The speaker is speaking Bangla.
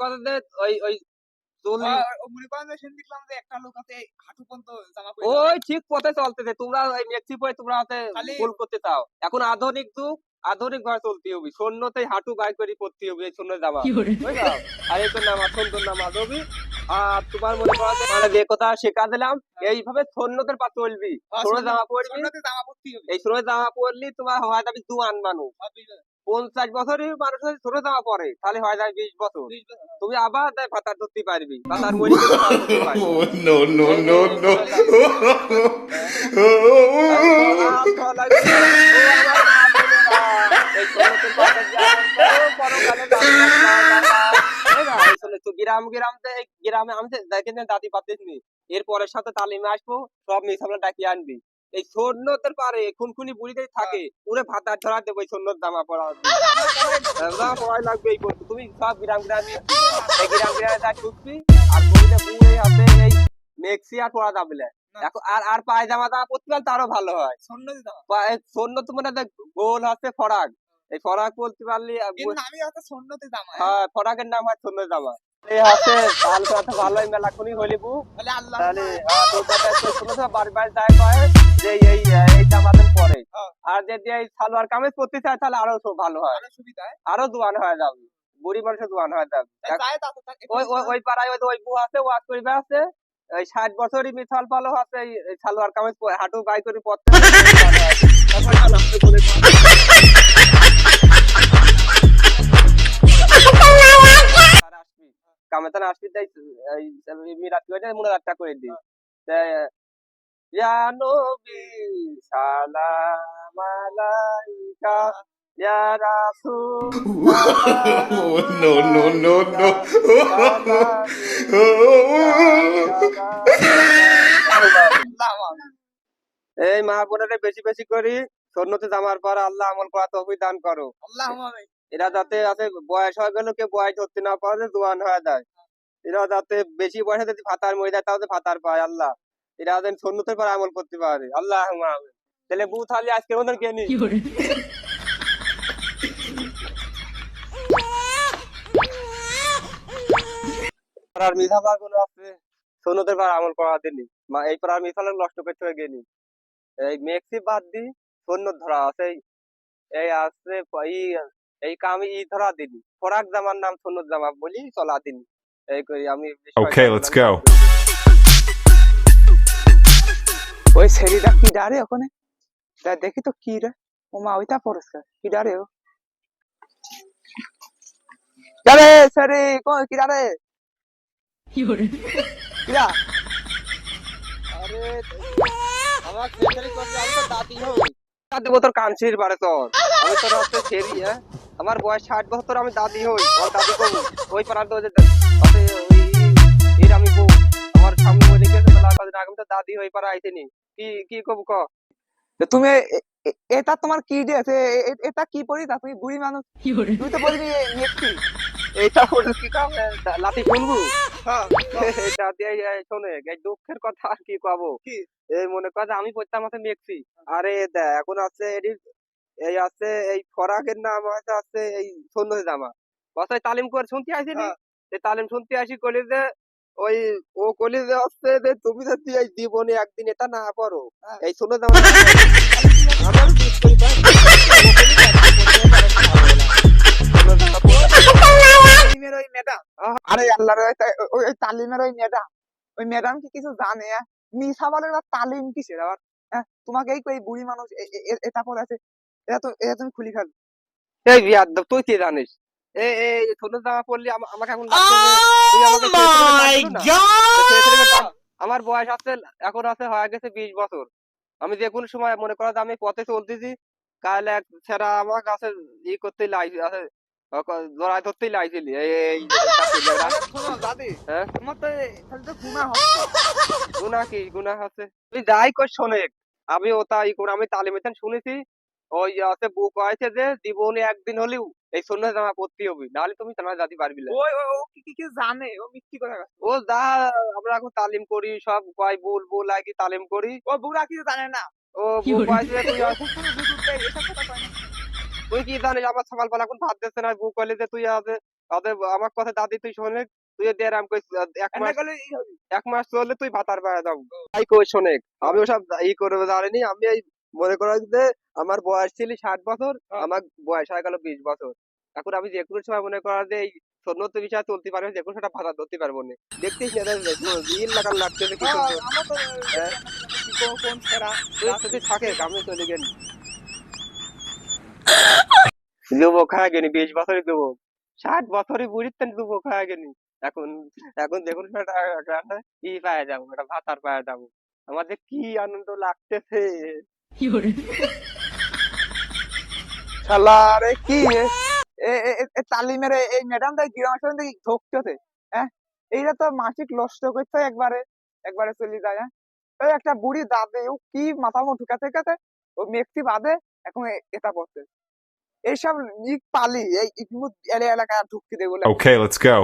কথা যে ওই ওই মনে ঠিক পথে চলতেছে তোমরা ওই তোমরা হাতে ভুল করতে চাও। এখন আধুনিক যুগ আধুনিক ভাবে চলতে হবে। সৈন্যতে হাঁটু বাই করে করতে হবে এই সৈন্য জামা। আর এই তো নামাজ সুন্দর নামাজ হবি আর তোমার মনে করো যে মানে যে কথা শেখা দিলাম এইভাবে সৈন্যদের পা চলবি। জামা পরবি এই ছোট জামা পরলি তোমার হয় যাবে জুয়ান মানুষ। পঞ্চাশ বছরই মানুষ যদি ছোট জামা পরে তাহলে হয় যায় বিশ বছর। তুমি আবার তাই ভাতার ধরতে পারবি ভাতার মরি। Oh. গ্রাম গ্রাম গ্রামে আমি দাদি পাতিস নি। এরপরের সাথে তালিমে আসব সব মিস আমরা ডাকিয়ে আনবি। এই সৈন্যতের পারে খুনখুনি বুড়িদের থাকে। পুরো ভাতার ধরা দেবো এই সৈন্যর জামা পরা। জামা লাগবে এই বলতে তুমি সব গ্রাম গ্রামে গ্রাম গ্রামে যা ঢুকবি আর হাতে এই মেক্সি আর যাবে না। না। আর আর পায়জামা জামা পরতে পারলে তারও ভালো হয়। সৈন্য তো মানে গোল আছে ফরাক। এই ফরাক বলতে পারলি হ্যাঁ ফরাকের নাম হয় সৈন্য জামা। এই হাতে তাহলে তো ভালোই মেলা খুনি হইলিবু তাহলে আল্লাহ বাড়ি বাড়ি যায় কয়? যে এই পরে। আর যদি এই সালোয়ার কামিজ পরতে চায় তাহলে আরও ভালো হয়। আরও দোয়ান হয়ে? যাবে। বুড়ি মানুষের দোয়ান হয়ে যাবে। ওই ওই ওই পাড়ায় ওই ওই বউ আছে ওয়াজ করিবে আছে এই ষাট বছরই মিথাল পালো আছে এই এই সালোয়ার কামিজ হাঁটু বাই করে পড়তে কামে আসবি তাই এই মিরাত করে মনে রাতটা করে দি ইয়া নবী সালাম আলাইকা ইয়া রাসূল Oh, no, no, no। এই মা বোনেরা বেশি বেশি করি সন্ন্যতে জামার পর আল্লাহ আমল করা তৌফিক দান করো আল্লাহ। এরা যাতে আছে বয়স হয়ে গেল কেউ বয়স ধরতে না পারে জোয়ান হয়ে যায় এরা যাতে বেশি বয়সে যদি ভাতার মরে যায় তাহলে ভাতার পায় আল্লাহ এরা যেন সন্ন্যতের পর আমল করতে পারে আল্লাহ তাহলে আজকের মতন কে নি মিঠা গুলো আছে সন্ন্যতের পর আমল করা দিনি মা এই মিঠালে নষ্ট করতে হয়ে গেনি এই মেক্সি বাদ দি সৈন্য ধরা আছে এই- এই আছে প- ই এই কামি ই ধরা দিনি ফরাক জামার নাম সৈন্য জামা বলি চলা দিনি এই করি আমি বিষয়টা Okay, let's ওই ছেলেটা কি ডারে ওখানে? তা দেখি তো কি রে? ও মা ওইটা পরিষ্কার। কি ডারে ও? ডারে কি ডারে? কিরা? আরে আমার ছেলে করছে আমি তো দাদি হই। দেবো তোর কানছির বাড়ে তোর। আমি তোর হচ্ছে ছেড়ি হ্যাঁ? আমার বয়স ষাট বছর আমি দাদি হই। আমার দাদি কবু ওই পাড়ার তো যে ওই এর আমি বউ। আমার মরে গেছে তাহলে কদিন আগে আমি তো দাদি হই পাড়া আইতেনি কি কি কবু ক? তুমি এটা তোমার কি এটা কি পরি? তা তুমি বুড়ি মানুষ। তুমি তো কি কাম? লাতি শুনবু এটা দিয়ে শোনে দুঃখের কথা আর কি কব? এই মনে কর যে আমি পড়তাম আছে মেক্সি। আরে দেখ এখন আছে এডি এই আছে এই ফরাকের নাম হয়তো আছে এই সন্ধ্যে জামা। বাসায় তালিম করে শুনতে আসিনি? হ্যাঁ। এই তালিম শুনতে আসি কলেজে ওই ও কলেজে আসছে যে তুমি যদি এই জীবনে একদিন এটা না পারো হ্যাঁ। এই শোনো আমার আরে আল্লাহর ওই তালিমের ওই ম্যাডাম। ওই ম্যাডাম কি কিছু জানে আহ? মিশা বলে তালিম কিসের আবার? হ্যাঁ তোমাকে এই কই বুড়ি মানুষ এটা পরে আছে এটা তো এটা তুমি খুলি খাবে এই বিয়াদ্দব তুই কি জানিস? এই এই জামা পরলি আমাকে এখন লাগছে তুই ডাক- আমার বয়স আছে এখন আছে হয়ে গেছে বিশ বছর। আমি যে কোনো সময় মনে করো যে আমি পথে চলতেছি কাল এক ছেড়া আমার কাছে ই করতেই লাই আছে জড়াই ধরতেই লাইছিলি। এই। শোনো হ্যাঁ? হচ্ছে। গুনাহ কি? গুনাহ আছে তুই যাই কর শোনেক আমি ওটা ই করে আমি তালিমেতেন শুনেছি। ওই আছে বুক আছে যে জীবনে একদিন হলেও এই সন্ন্য জামা পরতে হবে। নাহলে তুমি জামা জাতি পারবি না। ওই ও কি কি কি জানে? ও মিথ্যি কথা ও যা আমরা এখন তালিম করি সব কয় বুল বুল আগে তালিম করি। ও বুড়া কিছু জানে না। ও বুক আছে তুই বুকুর এসব কথা কয় না। তুই কি জানিস আমার সকালবেলা এখন ভাত দিচ্ছে না বউ কইলে যে তুই আজ আমার কথা দাদি তুই শোনে তুই দিয়ে আরাম কইস এক মাস এক মাস চললে তুই ভাতার পায়ে দাও। তাই কই শোনেক আমি ওসব ই করে জানিনি আমি এই মনে করো যে আমার বয়স ছিল ষাট বছর হ্যাঁ। আমার বয়স হয়ে গেল বিশ বছর। এখন আমি যে কোনো সময় মনে করা যে এই সন্ন্যত বিষয় চলতে পারবে যে কোনো ভাতা ধরতে পারব না। দেখতেই না রিল লাগান লাগতেছে হ্যাঁ, হ্যাঁ। থাকে আমি চলে গেল। যুবক বিশ বছরের যুবক। ষাট বছরের বুড়ির তেন যুবক এখন এখন দেখুন ই পায়ে যাব একটা ভাতার পায়ে যাব। আমাদের কি আনন্দ লাগতেছে। শালা কি এ? এ- এ- এ- এ তালিমের এই ম্যাডামটা গ্রামের সঙ্গে ঢুকতেছে হ্যাঁ? এইটা তো মাসিক নষ্ট করতে একবারে একবারে চলে যায় হ্যাঁ? ওই একটা বুড়ি দাদে ও কি মাথা মুখ ঢুকাতে ঢুকাতে ও মেক্সি বাদে এখন এটা করতে এইসব ই পালি এই এলাকায় ঢুকতে দেবো Okay, let's go.